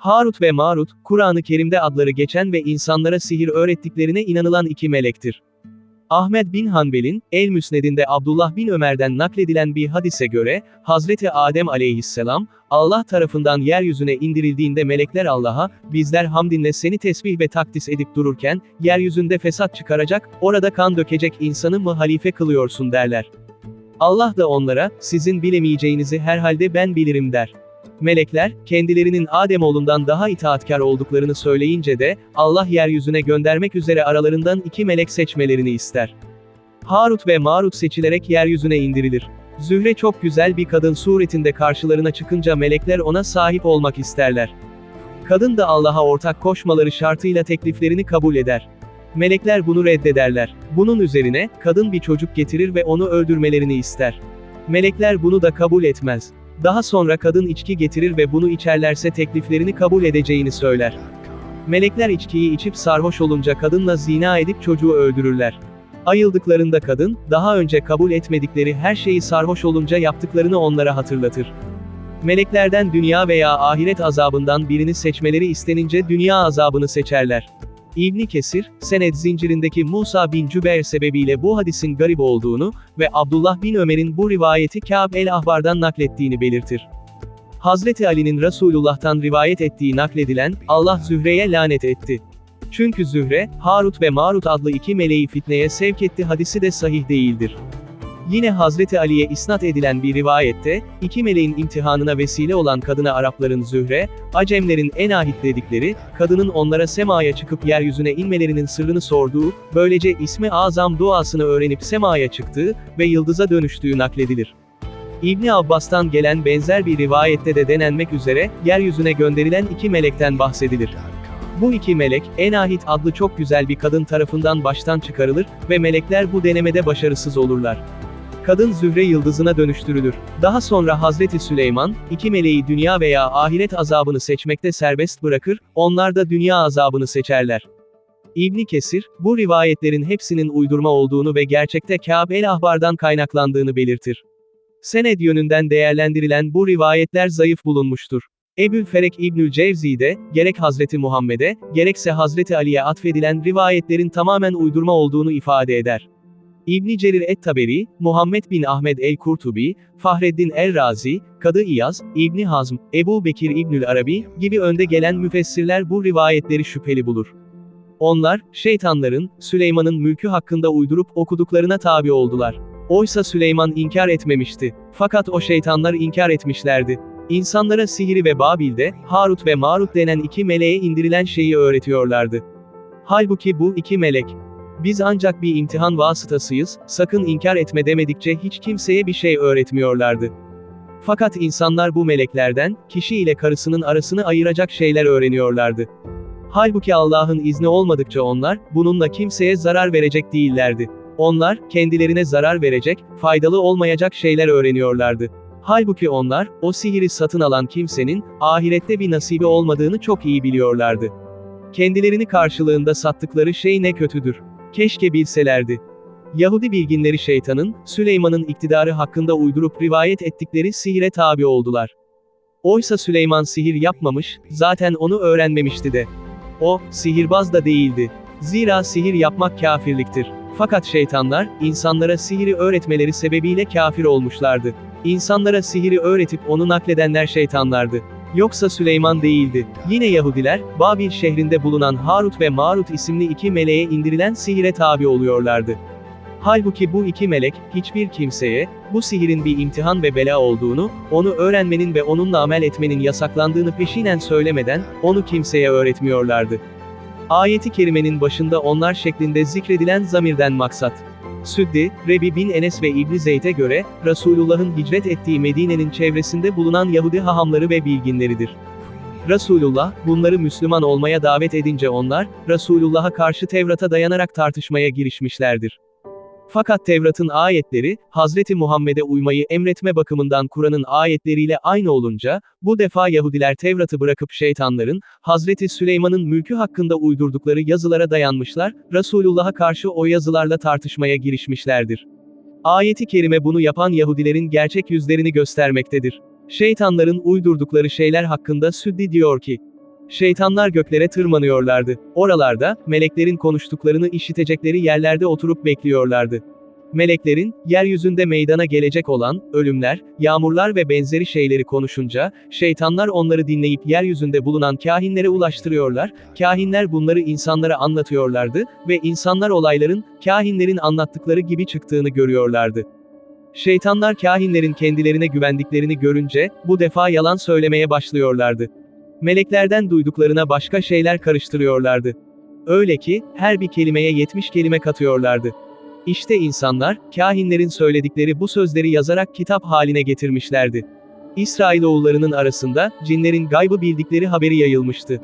Harut ve Marut, Kur'an-ı Kerim'de adları geçen ve insanlara sihir öğrettiklerine inanılan iki melektir. Ahmet bin Hanbel'in, El-Müsned'inde Abdullah bin Ömer'den nakledilen bir hadise göre, Hazreti Adem aleyhisselam, Allah tarafından yeryüzüne indirildiğinde melekler Allah'a, bizler hamdinle seni tesbih ve takdis edip dururken, yeryüzünde fesat çıkaracak, orada kan dökecek insanı mı halife kılıyorsun derler. Allah da onlara, sizin bilemeyeceğinizi herhalde ben bilirim der. Melekler, kendilerinin Ademoğlundan daha itaatkar olduklarını söyleyince de, Allah yeryüzüne göndermek üzere aralarından iki melek seçmelerini ister. Harut ve Marut seçilerek yeryüzüne indirilir. Zühre çok güzel bir kadın suretinde karşılarına çıkınca melekler ona sahip olmak isterler. Kadın da Allah'a ortak koşmaları şartıyla tekliflerini kabul eder. Melekler bunu reddederler. Bunun üzerine, kadın bir çocuk getirir ve onu öldürmelerini ister. Melekler bunu da kabul etmez. Daha sonra kadın içki getirir ve bunu içerlerse tekliflerini kabul edeceğini söyler. Melekler içkiyi içip sarhoş olunca kadınla zina edip çocuğu öldürürler. Ayıldıklarında kadın, daha önce kabul etmedikleri her şeyi sarhoş olunca yaptıklarını onlara hatırlatır. Meleklerden dünya veya ahiret azabından birini seçmeleri istenince dünya azabını seçerler. İbni Kesir, Sened zincirindeki Musa bin Cübeyr sebebiyle bu hadisin garip olduğunu ve Abdullah bin Ömer'in bu rivayeti Kâb el-Ahbar'dan naklettiğini belirtir. Hazreti Ali'nin Resulullah'tan rivayet ettiği nakledilen, Allah Zühre'ye lanet etti. Çünkü Zühre, Harut ve Marut adlı iki meleği fitneye sevk etti hadisi de sahih değildir. Yine Hazreti Ali'ye isnat edilen bir rivayette, iki meleğin imtihanına vesile olan kadına Arapların Zühre, Acemlerin Enahit dedikleri, kadının onlara semaya çıkıp yeryüzüne inmelerinin sırrını sorduğu, böylece ismi azam duasını öğrenip semaya çıktığı ve yıldıza dönüştüğü nakledilir. İbni Abbas'tan gelen benzer bir rivayette de denenmek üzere, yeryüzüne gönderilen iki melekten bahsedilir. Bu iki melek, Enahit adlı çok güzel bir kadın tarafından baştan çıkarılır ve melekler bu denemede başarısız olurlar. Kadın Zühre yıldızına dönüştürülür. Daha sonra Hazreti Süleyman, iki meleği dünya veya ahiret azabını seçmekte serbest bırakır, onlar da dünya azabını seçerler. İbni Kesir, bu rivayetlerin hepsinin uydurma olduğunu ve gerçekte Kâb el-Ahbar'dan kaynaklandığını belirtir. Sened yönünden değerlendirilen bu rivayetler zayıf bulunmuştur. Ebül Ferek İbnül Cevzi'de, gerek Hazreti Muhammed'e, gerekse Hazreti Ali'ye atfedilen rivayetlerin tamamen uydurma olduğunu ifade eder. İbni Cerir et-Taberi, Muhammed bin Ahmed el-Kurtubi, Fahreddin el-Razi, Kadı İyaz, İbni Hazm, Ebu Bekir İbnül Arabi gibi önde gelen müfessirler bu rivayetleri şüpheli bulur. Onlar, şeytanların, Süleyman'ın mülkü hakkında uydurup okuduklarına tabi oldular. Oysa Süleyman inkar etmemişti. Fakat o şeytanlar inkar etmişlerdi. İnsanlara sihiri ve Babil'de, Harut ve Marut denen iki meleğe indirilen şeyi öğretiyorlardı. Halbuki bu iki melek, biz ancak bir imtihan vasıtasıyız, sakın inkar etme demedikçe hiç kimseye bir şey öğretmiyorlardı. Fakat insanlar bu meleklerden, kişi ile karısının arasını ayıracak şeyler öğreniyorlardı. Halbuki Allah'ın izni olmadıkça onlar, bununla kimseye zarar verecek değillerdi. Onlar, kendilerine zarar verecek, faydalı olmayacak şeyler öğreniyorlardı. Halbuki onlar, o sihiri satın alan kimsenin, ahirette bir nasibi olmadığını çok iyi biliyorlardı. Kendilerini karşılığında sattıkları şey ne kötüdür. Keşke bilselerdi. Yahudi bilginleri şeytanın, Süleyman'ın iktidarı hakkında uydurup rivayet ettikleri sihire tabi oldular. Oysa Süleyman sihir yapmamış, zaten onu öğrenmemişti de. O, sihirbaz da değildi. Zira sihir yapmak kafirliktir. Fakat şeytanlar, insanlara sihiri öğretmeleri sebebiyle kafir olmuşlardı. İnsanlara sihiri öğretip onu nakledenler şeytanlardı. Yoksa Süleyman değildi. Yine Yahudiler, Babil şehrinde bulunan Harut ve Marut isimli iki meleğe indirilen sihire tabi oluyorlardı. Halbuki bu iki melek, hiçbir kimseye, bu sihirin bir imtihan ve bela olduğunu, onu öğrenmenin ve onunla amel etmenin yasaklandığını peşinen söylemeden, onu kimseye öğretmiyorlardı. Ayeti kerimenin başında onlar şeklinde zikredilen zamirden maksat. Süddi, Rebi bin Enes ve İbni Zeyd'e göre, Resulullah'ın hicret ettiği Medine'nin çevresinde bulunan Yahudi hahamları ve bilginleridir. Resulullah, bunları Müslüman olmaya davet edince onlar, Resulullah'a karşı Tevrat'a dayanarak tartışmaya girişmişlerdir. Fakat Tevrat'ın ayetleri, Hazreti Muhammed'e uymayı emretme bakımından Kur'an'ın ayetleriyle aynı olunca, bu defa Yahudiler Tevrat'ı bırakıp şeytanların, Hazreti Süleyman'ın mülkü hakkında uydurdukları yazılara dayanmışlar, Resulullah'a karşı o yazılarla tartışmaya girişmişlerdir. Ayeti kerime bunu yapan Yahudilerin gerçek yüzlerini göstermektedir. Şeytanların uydurdukları şeyler hakkında Süddi diyor ki, Şeytanlar göklere tırmanıyorlardı. Oralarda, meleklerin konuştuklarını işitecekleri yerlerde oturup bekliyorlardı. Meleklerin, yeryüzünde meydana gelecek olan, ölümler, yağmurlar ve benzeri şeyleri konuşunca, şeytanlar onları dinleyip yeryüzünde bulunan kahinlere ulaştırıyorlar, kahinler bunları insanlara anlatıyorlardı ve insanlar olayların, kahinlerin anlattıkları gibi çıktığını görüyorlardı. Şeytanlar kahinlerin kendilerine güvendiklerini görünce, bu defa yalan söylemeye başlıyorlardı. Meleklerden duyduklarına başka şeyler karıştırıyorlardı. Öyle ki, her bir kelimeye 70 kelime katıyorlardı. İşte insanlar, kahinlerin söyledikleri bu sözleri yazarak kitap haline getirmişlerdi. İsrailoğullarının arasında, cinlerin gaybı bildikleri haberi yayılmıştı.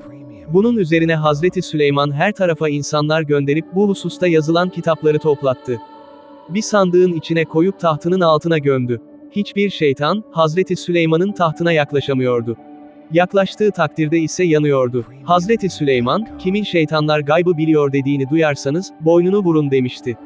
Bunun üzerine Hazreti Süleyman her tarafa insanlar gönderip bu hususta yazılan kitapları toplattı. Bir sandığın içine koyup tahtının altına gömdü. Hiçbir şeytan, Hazreti Süleyman'ın tahtına yaklaşamıyordu. Yaklaştığı takdirde ise yanıyordu. Hazreti Süleyman, kimin şeytanlar gaybı biliyor dediğini duyarsanız, boynunu vurun demişti.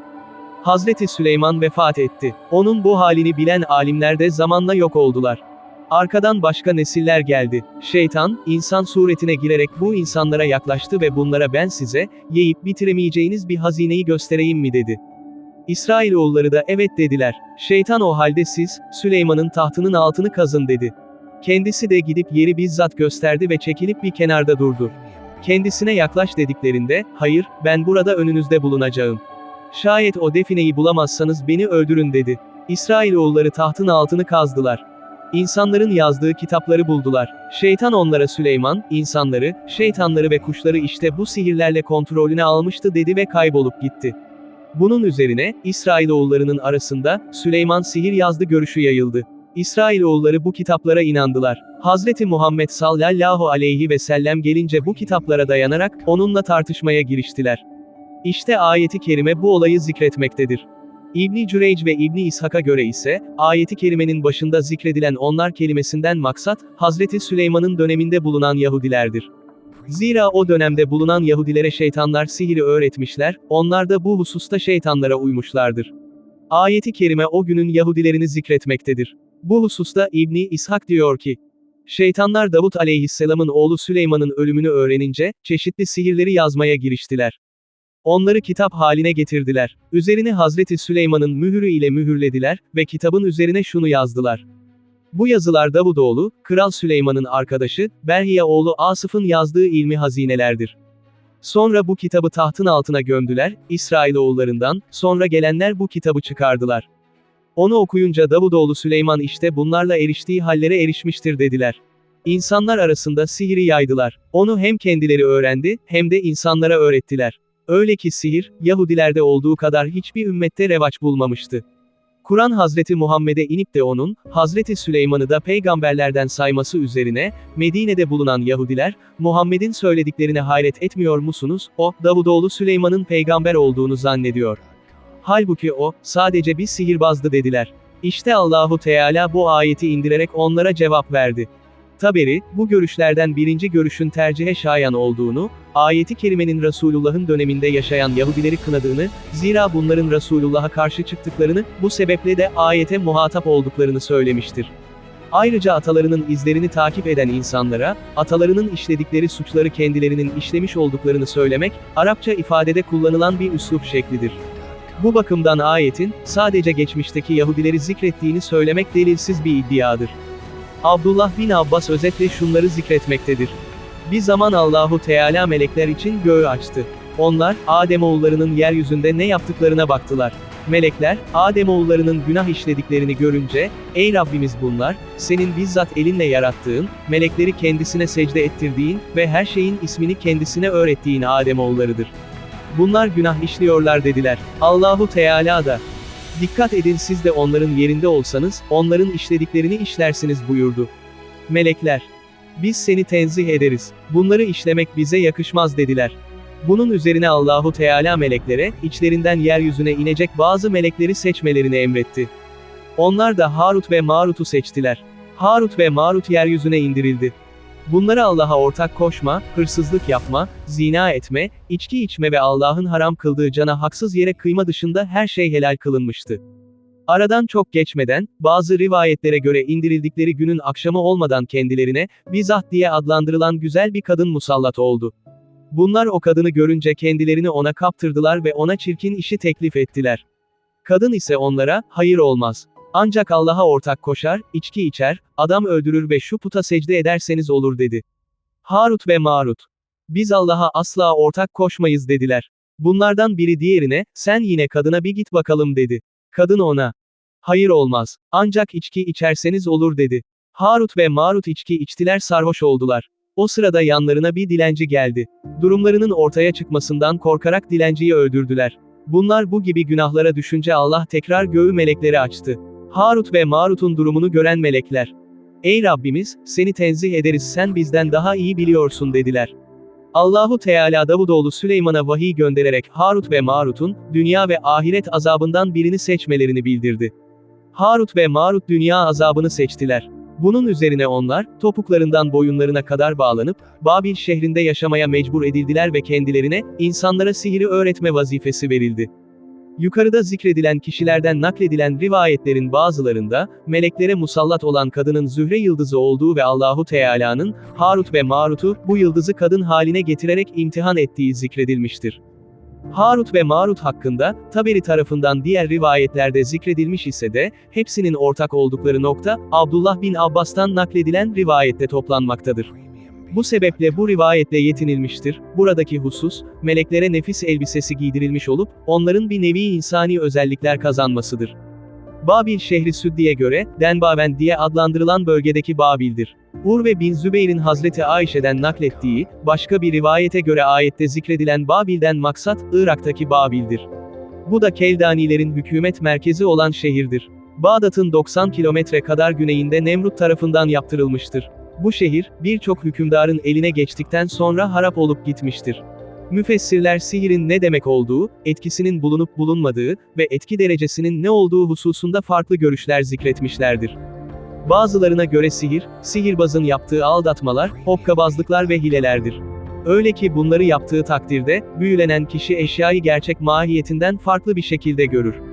Hazreti Süleyman vefat etti. Onun bu halini bilen alimler de zamanla yok oldular. Arkadan başka nesiller geldi. Şeytan, insan suretine girerek bu insanlara yaklaştı ve bunlara ben size, yiyip bitiremeyeceğiniz bir hazineyi göstereyim mi dedi. İsrailoğulları da evet dediler. Şeytan o halde siz, Süleyman'ın tahtının altını kazın dedi. Kendisi de gidip yeri bizzat gösterdi ve çekilip bir kenarda durdu. Kendisine yaklaş dediklerinde, hayır, ben burada önünüzde bulunacağım. Şayet o defineyi bulamazsanız beni öldürün dedi. İsrailoğulları tahtın altını kazdılar. İnsanların yazdığı kitapları buldular. Şeytan onlara Süleyman, insanları, şeytanları ve kuşları işte bu sihirlerle kontrolüne almıştı dedi ve kaybolup gitti. Bunun üzerine, İsrailoğullarının arasında, Süleyman sihir yazdı görüşü yayıldı. İsrailoğulları bu kitaplara inandılar. Hazreti Muhammed sallallahu aleyhi ve sellem gelince bu kitaplara dayanarak, onunla tartışmaya giriştiler. İşte ayeti kerime bu olayı zikretmektedir. İbni Cüreyc ve İbni İshak'a göre ise, ayeti kerimenin başında zikredilen onlar kelimesinden maksat, Hazreti Süleyman'ın döneminde bulunan Yahudilerdir. Zira o dönemde bulunan Yahudilere şeytanlar sihiri öğretmişler, onlar da bu hususta şeytanlara uymuşlardır. Ayeti kerime o günün Yahudilerini zikretmektedir. Bu hususta İbni İshak diyor ki, Şeytanlar Davut aleyhisselamın oğlu Süleyman'ın ölümünü öğrenince, çeşitli sihirleri yazmaya giriştiler. Onları kitap haline getirdiler. Üzerini Hazreti Süleyman'ın mühürü ile mühürlediler ve kitabın üzerine şunu yazdılar. Bu yazılar Davudoğlu, Kral Süleyman'ın arkadaşı, Berhiye oğlu Asıf'ın yazdığı ilmi hazinelerdir. Sonra bu kitabı tahtın altına gömdüler, İsrailoğullarından, sonra gelenler bu kitabı çıkardılar. Onu okuyunca Davudoğlu Süleyman işte bunlarla eriştiği hallere erişmiştir dediler. İnsanlar arasında sihiri yaydılar. Onu hem kendileri öğrendi, hem de insanlara öğrettiler. Öyle ki sihir, Yahudilerde olduğu kadar hiçbir ümmette revaç bulmamıştı. Kur'an Hazreti Muhammed'e inip de onun, Hazreti Süleyman'ı da peygamberlerden sayması üzerine, Medine'de bulunan Yahudiler, Muhammed'in söylediklerine hayret etmiyor musunuz, o, Davudoğlu Süleyman'ın peygamber olduğunu zannediyor. Halbuki o, sadece bir sihirbazdı dediler. İşte Allahu Teala bu ayeti indirerek onlara cevap verdi. Taberi, bu görüşlerden birinci görüşün tercihe şayan olduğunu, ayeti kerimenin Resulullah'ın döneminde yaşayan Yahudileri kınadığını, zira bunların Resulullah'a karşı çıktıklarını, bu sebeple de ayete muhatap olduklarını söylemiştir. Ayrıca atalarının izlerini takip eden insanlara, atalarının işledikleri suçları kendilerinin işlemiş olduklarını söylemek, Arapça ifadede kullanılan bir üslup şeklidir. Bu bakımdan ayetin, sadece geçmişteki Yahudileri zikrettiğini söylemek delilsiz bir iddiadır. Abdullah bin Abbas özetle şunları zikretmektedir. Bir zaman Allahu Teala melekler için göğü açtı. Onlar, Ademoğullarının yeryüzünde ne yaptıklarına baktılar. Melekler, Ademoğullarının günah işlediklerini görünce, Ey Rabbimiz bunlar, senin bizzat elinle yarattığın, melekleri kendisine secde ettirdiğin ve her şeyin ismini kendisine öğrettiğin Ademoğullarıdır. Bunlar günah işliyorlar dediler. Allahu Teala da, Dikkat edin siz de onların yerinde olsanız, onların işlediklerini işlersiniz buyurdu. Melekler. Biz seni tenzih ederiz. Bunları işlemek bize yakışmaz dediler. Bunun üzerine Allahu Teala meleklere, içlerinden yeryüzüne inecek bazı melekleri seçmelerini emretti. Onlar da Harut ve Marut'u seçtiler. Harut ve Marut yeryüzüne indirildi. Bunlara Allah'a ortak koşma, hırsızlık yapma, zina etme, içki içme ve Allah'ın haram kıldığı cana haksız yere kıyma dışında her şey helal kılınmıştı. Aradan çok geçmeden, bazı rivayetlere göre indirildikleri günün akşamı olmadan kendilerine, Bizah diye adlandırılan güzel bir kadın musallat oldu. Bunlar o kadını görünce kendilerini ona kaptırdılar ve ona çirkin işi teklif ettiler. Kadın ise onlara, hayır olmaz. Ancak Allah'a ortak koşar, içki içer, adam öldürür ve şu puta secde ederseniz olur dedi. Harut ve Marut. Biz Allah'a asla ortak koşmayız dediler. Bunlardan biri diğerine, sen yine kadına bir git bakalım dedi. Kadın ona, hayır olmaz, ancak içki içerseniz olur dedi. Harut ve Marut içki içtiler sarhoş oldular. O sırada yanlarına bir dilenci geldi. Durumlarının ortaya çıkmasından korkarak dilenciyi öldürdüler. Bunlar bu gibi günahlara düşünce Allah tekrar göğü melekleri açtı. Harut ve Marut'un durumunu gören melekler. Ey Rabbimiz, seni tenzih ederiz sen bizden daha iyi biliyorsun dediler. Allahu Teala Davudoğlu Süleyman'a vahiy göndererek Harut ve Marut'un, dünya ve ahiret azabından birini seçmelerini bildirdi. Harut ve Marut dünya azabını seçtiler. Bunun üzerine onlar, topuklarından boyunlarına kadar bağlanıp, Babil şehrinde yaşamaya mecbur edildiler ve kendilerine, insanlara sihiri öğretme vazifesi verildi. Yukarıda zikredilen kişilerden nakledilen rivayetlerin bazılarında, meleklere musallat olan kadının Zühre yıldızı olduğu ve Allahu Teala'nın, Harut ve Marut'u, bu yıldızı kadın haline getirerek imtihan ettiği zikredilmiştir. Harut ve Marut hakkında, Taberi tarafından diğer rivayetlerde zikredilmiş ise de, hepsinin ortak oldukları nokta, Abdullah bin Abbas'tan nakledilen rivayette toplanmaktadır. Bu sebeple bu rivayetle yetinilmiştir. Buradaki husus, meleklere nefis elbisesi giydirilmiş olup, onların bir nevi insani özellikler kazanmasıdır. Babil şehri Süddi'ye göre, Denbaven diye adlandırılan bölgedeki Babil'dir. Urve bin Zübeyir'in Hazreti Ayşe'den naklettiği, başka bir rivayete göre ayette zikredilen Babil'den maksat, Irak'taki Babil'dir. Bu da Keldanilerin hükümet merkezi olan şehirdir. Bağdat'ın 90 kilometre kadar güneyinde Nemrut tarafından yaptırılmıştır. Bu şehir, birçok hükümdarın eline geçtikten sonra harap olup gitmiştir. Müfessirler sihirin ne demek olduğu, etkisinin bulunup bulunmadığı ve etki derecesinin ne olduğu hususunda farklı görüşler zikretmişlerdir. Bazılarına göre sihir, sihirbazın yaptığı aldatmalar, hokkabazlıklar ve hilelerdir. Öyle ki bunları yaptığı takdirde, büyülenen kişi eşyayı gerçek mahiyetinden farklı bir şekilde görür.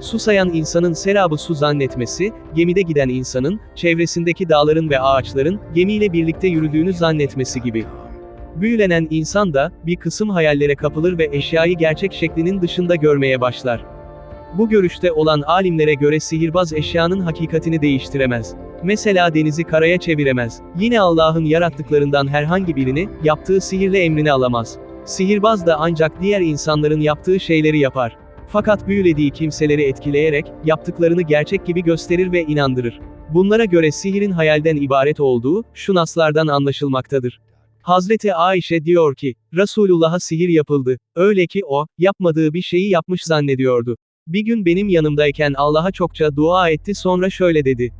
Susayan insanın serabı su zannetmesi, gemide giden insanın, çevresindeki dağların ve ağaçların, gemiyle birlikte yürüdüğünü zannetmesi gibi. Büyülenen insan da, bir kısım hayallere kapılır ve eşyayı gerçek şeklinin dışında görmeye başlar. Bu görüşte olan alimlere göre sihirbaz eşyanın hakikatini değiştiremez. Mesela denizi karaya çeviremez. Yine Allah'ın yarattıklarından herhangi birini, yaptığı sihirle emrini alamaz. Sihirbaz da ancak diğer insanların yaptığı şeyleri yapar. Fakat büyülediği kimseleri etkileyerek, yaptıklarını gerçek gibi gösterir ve inandırır. Bunlara göre sihirin hayalden ibaret olduğu, şu naslardan anlaşılmaktadır. Hazreti Ayşe diyor ki, Resulullah'a sihir yapıldı. Öyle ki o, yapmadığı bir şeyi yapmış zannediyordu. Bir gün benim yanımdayken Allah'a çokça dua etti sonra şöyle dedi.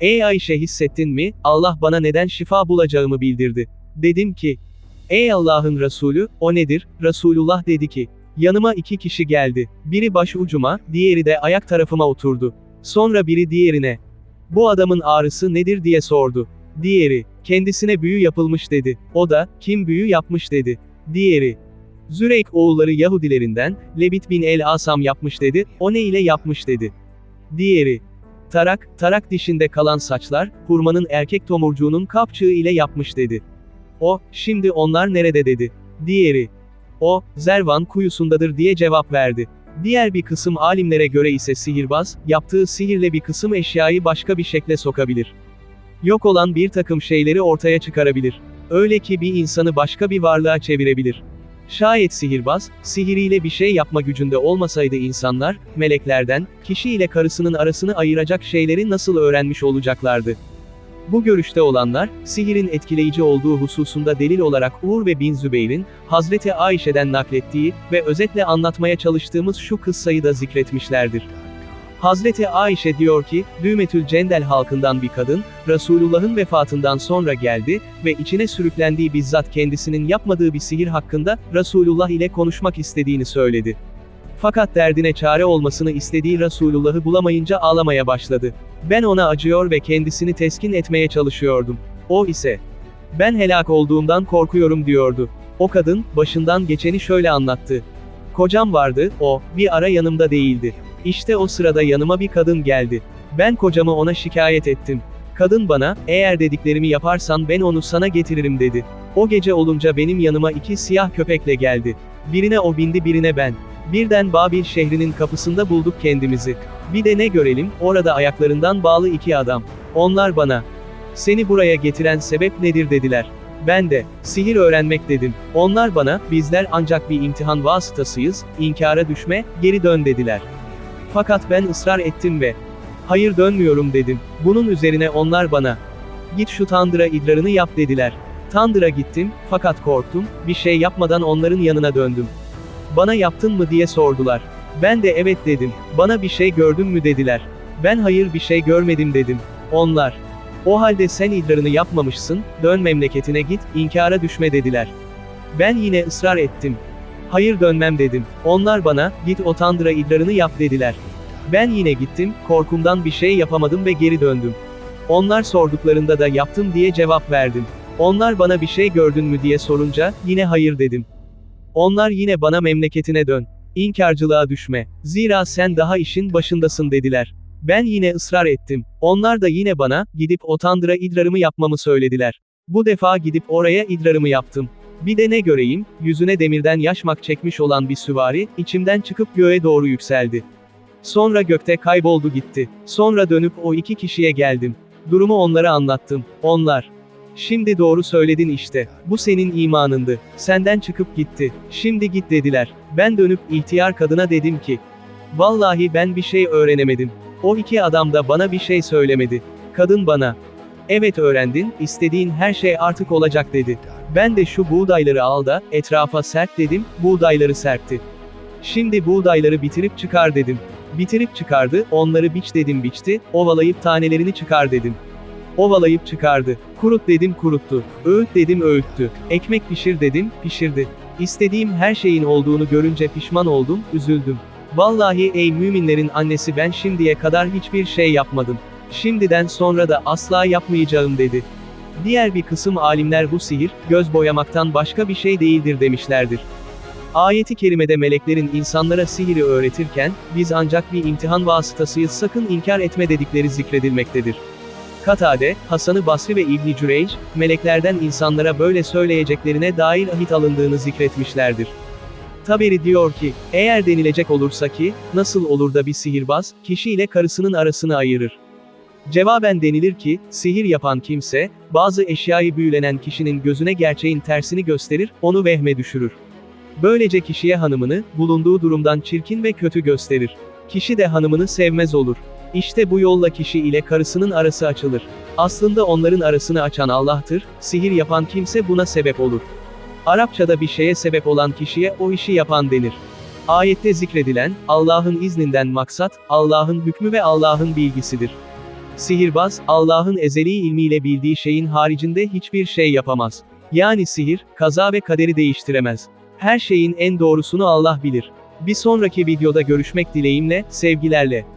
Ey Ayşe hissettin mi, Allah bana neden şifa bulacağımı bildirdi. Dedim ki, Ey Allah'ın Resulü, o nedir? Resulullah dedi ki, yanıma iki kişi geldi. Biri baş ucuma, diğeri de ayak tarafıma oturdu. Sonra biri diğerine, bu adamın ağrısı nedir diye sordu. Diğeri, kendisine büyü yapılmış dedi. O da, kim büyü yapmış dedi. Diğeri, Züreyk oğulları Yahudilerinden, Lebit bin el Asam yapmış dedi, o ne ile yapmış dedi. Diğeri, Tarak, tarak dişinde kalan saçlar, hurmanın erkek tomurcuğunun kapçığı ile yapmış dedi. O, şimdi onlar nerede dedi. Diğeri, o, Zervan kuyusundadır diye cevap verdi. Diğer bir kısım alimlere göre ise sihirbaz, yaptığı sihirle bir kısım eşyayı başka bir şekle sokabilir. Yok olan bir takım şeyleri ortaya çıkarabilir. Öyle ki bir insanı başka bir varlığa çevirebilir. Şayet sihirbaz, sihiriyle bir şey yapma gücünde olmasaydı insanlar, meleklerden, kişi ile karısının arasını ayıracak şeyleri nasıl öğrenmiş olacaklardı? Bu görüşte olanlar, sihirin etkileyici olduğu hususunda delil olarak Uğur ve Bin Zübeyir'in, Hazreti Ayşe'den naklettiği ve özetle anlatmaya çalıştığımız şu kıssayı da zikretmişlerdir. Hazreti Ayşe diyor ki, Düğmetül Cendel halkından bir kadın, Resulullah'ın vefatından sonra geldi ve içine sürüklendiği bizzat kendisinin yapmadığı bir sihir hakkında, Resulullah ile konuşmak istediğini söyledi. Fakat derdine çare olmasını istediği Resulullah'ı bulamayınca ağlamaya başladı. Ben ona acıyor ve kendisini teskin etmeye çalışıyordum. O ise, ben helak olduğumdan korkuyorum diyordu. O kadın, başından geçeni şöyle anlattı. Kocam vardı, o, bir ara yanımda değildi. İşte o sırada yanıma bir kadın geldi. Ben kocamı ona şikayet ettim. Kadın bana, eğer dediklerimi yaparsan ben onu sana getiririm dedi. O gece olunca benim yanıma iki siyah köpekle geldi. Birine o bindi birine ben. Birden Babil şehrinin kapısında bulduk kendimizi. Bir de ne görelim, orada ayaklarından bağlı iki adam. Onlar bana, seni buraya getiren sebep nedir dediler. Ben de, sihir öğrenmek dedim. Onlar bana, bizler ancak bir imtihan vasıtasıyız, inkara düşme, geri dön dediler. Fakat ben ısrar ettim ve, hayır dönmüyorum dedim. Bunun üzerine onlar bana, git şu tandıra idrarını yap dediler. Tandıra gittim, fakat korktum, bir şey yapmadan onların yanına döndüm. Bana yaptın mı diye sordular. Ben de evet dedim. Bana bir şey gördün mü dediler. Ben hayır bir şey görmedim dedim. Onlar, o halde sen idrarını yapmamışsın, dön memleketine git, inkara düşme dediler. Ben yine ısrar ettim. Hayır dönmem dedim. Onlar bana, git o tandıra idrarını yap dediler. Ben yine gittim, korkumdan bir şey yapamadım ve geri döndüm. Onlar sorduklarında da yaptım diye cevap verdim. Onlar bana bir şey gördün mü diye sorunca, yine hayır dedim. Onlar yine bana memleketine dön. İnkarcılığa düşme. Zira sen daha işin başındasın dediler. Ben yine ısrar ettim. Onlar da yine bana, gidip o tandıra idrarımı yapmamı söylediler. Bu defa gidip oraya idrarımı yaptım. Bir de ne göreyim, yüzüne demirden yaşmak çekmiş olan bir süvari, içimden çıkıp göğe doğru yükseldi. Sonra gökte kayboldu gitti. Sonra dönüp o iki kişiye geldim. Durumu onlara anlattım. Onlar, Şimdi doğru söyledin işte. Bu senin imanındı. Senden çıkıp gitti. Şimdi git dediler. Ben dönüp ihtiyar kadına dedim ki, Vallahi ben bir şey öğrenemedim. O iki adam da bana bir şey söylemedi. Kadın bana, evet öğrendin, istediğin her şey artık olacak dedi. Ben de şu buğdayları al da, etrafa sert dedim, buğdayları serpti. Şimdi buğdayları bitirip çıkar dedim. Bitirip çıkardı, onları biç dedim biçti, ovalayıp tanelerini çıkar dedim. Ovalayıp çıkardı. Kurut dedim kuruttu. Öğüt dedim öğüttü. Ekmek pişir dedim, pişirdi. İstediğim her şeyin olduğunu görünce pişman oldum, üzüldüm. Vallahi ey müminlerin annesi ben şimdiye kadar hiçbir şey yapmadım. Şimdiden sonra da asla yapmayacağım dedi. Diğer bir kısım alimler bu sihir, göz boyamaktan başka bir şey değildir demişlerdir. Ayeti kerimede meleklerin insanlara sihiri öğretirken, biz ancak bir imtihan vasıtasıyız sakın inkar etme dedikleri zikredilmektedir. Katade, Hasan-ı Basri ve İbn Cüreyc, meleklerden insanlara böyle söyleyeceklerine dair ahit alındığını zikretmişlerdir. Taberi diyor ki, eğer denilecek olursa ki, nasıl olur da bir sihirbaz, kişiyle karısının arasını ayırır. Cevaben denilir ki, sihir yapan kimse, bazı eşyayı büyülenen kişinin gözüne gerçeğin tersini gösterir, onu vehme düşürür. Böylece kişiye hanımını, bulunduğu durumdan çirkin ve kötü gösterir. Kişi de hanımını sevmez olur. İşte bu yolla kişi ile karısının arası açılır. Aslında onların arasını açan Allah'tır, sihir yapan kimse buna sebep olur. Arapçada bir şeye sebep olan kişiye o işi yapan denir. Ayette zikredilen, Allah'ın izninden maksat, Allah'ın hükmü ve Allah'ın bilgisidir. Sihirbaz, Allah'ın ezeli ilmiyle bildiği şeyin haricinde hiçbir şey yapamaz. Yani sihir, kaza ve kaderi değiştiremez. Her şeyin en doğrusunu Allah bilir. Bir sonraki videoda görüşmek dileğimle, sevgilerle.